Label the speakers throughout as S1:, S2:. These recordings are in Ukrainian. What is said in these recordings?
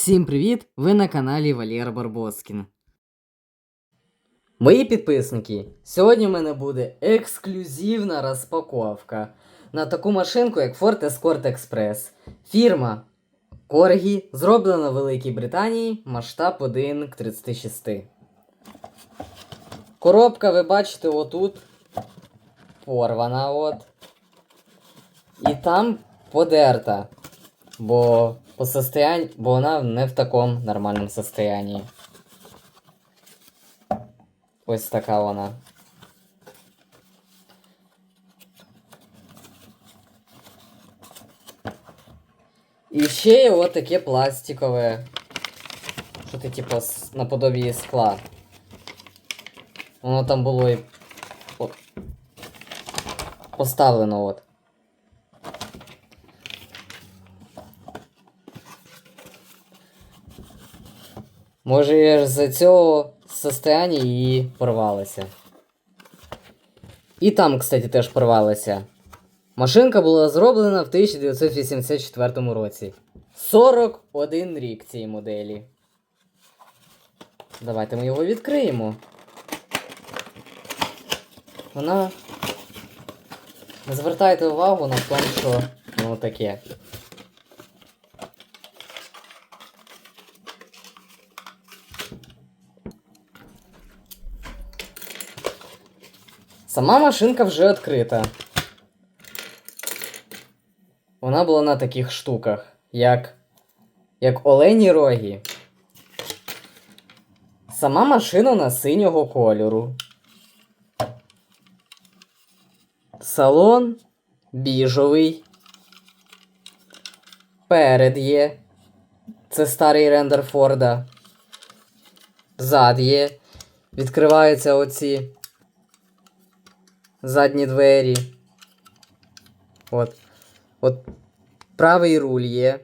S1: Всім привіт! Ви на каналі Валєр Барбоскін. Мої підписники, сьогодні в мене буде ексклюзивна розпаковка на таку машинку, як Ford Escort Express. Фірма Corgi, зроблена в Великій Британії, масштаб 1 к 36. Коробка, ви бачите, отут порвана от. І там подерта. Бо по состоянию, бо вона не в такому нормальному состоянии. Ось така вона. І ще є таке пластикове. Що ти типу наподобі скла. Воно там було і от, поставлено от. Може, я за цього состояння її порвалася. І там, кстати, теж порвалася. Машинка була зроблена в 1984 році. 41 рік цій моделі. Давайте ми його відкриємо. Вона. Не звертайте увагу на те, що воно таке. Сама машинка вже відкрита. Вона була на таких штуках, як. як олені роги. Сама машина на синього кольору. Салон біжовий. Перед є. Це старий рендер Форда. Зад є. Відкриваються оці задні двері. От. От правий руль є.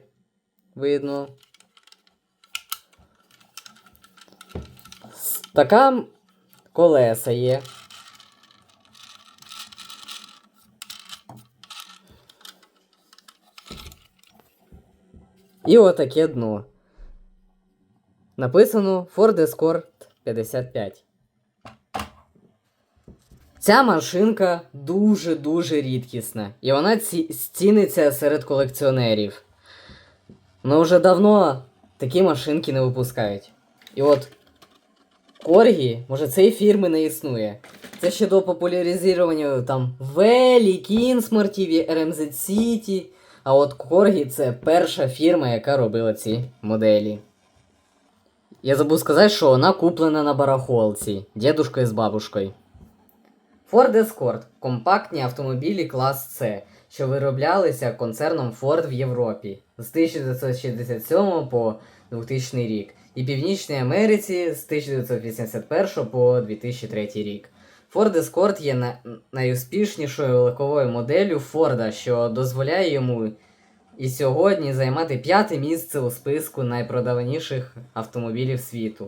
S1: Видно. Така колеса є. І отаке дно. Написано Ford Escort 55. Ця машинка дуже-дуже рідкісна. І вона ці... ціниться серед колекціонерів. Ну вже давно такі машинки не випускають. І от Коргі, може цієї фірми не існує. Це ще до популяризування там Велі, Кінсмартів, RMZ City. А от Коргі це перша фірма, яка робила ці моделі. Я забув сказати, що вона куплена на барахолці, дідушкою з бабушкою. Ford Escort – компактні автомобілі клас C, що вироблялися концерном Ford в Європі з 1967 по 2000 рік і Північній Америці з 1981 по 2003 рік. Ford Escort є на- найуспішнішою легковою моделлю Форда, що дозволяє йому і сьогодні займати п'яте місце у списку найпродаваніших автомобілів світу.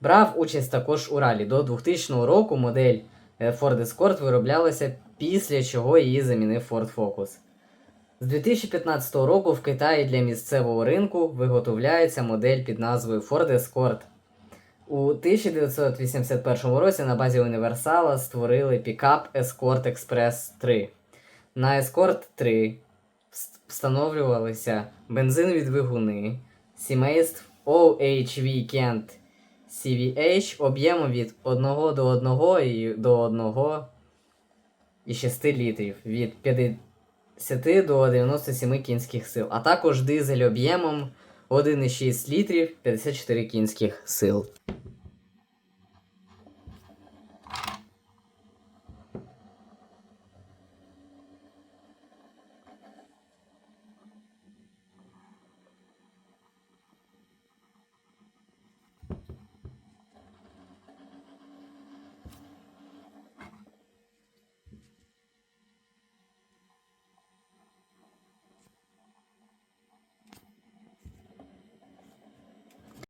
S1: Брав участь також у ралі. До 2000 року модель Ford Escort вироблялася, після чого її замінив Ford Focus. З 2015 року в Китаї для місцевого ринку виготовляється модель під назвою Ford Escort. У 1981 році на базі Універсала створили пікап Escort Express 3. На Escort 3 вс- встановлювалися бензинові двигуни, сімейств OHV Kent CVH об'ємом від 1 до 1 і до 1 і 6 літрів від 50 до 97 кінських сил, а також дизель об'ємом 1,6 літрів 54 кінських сил.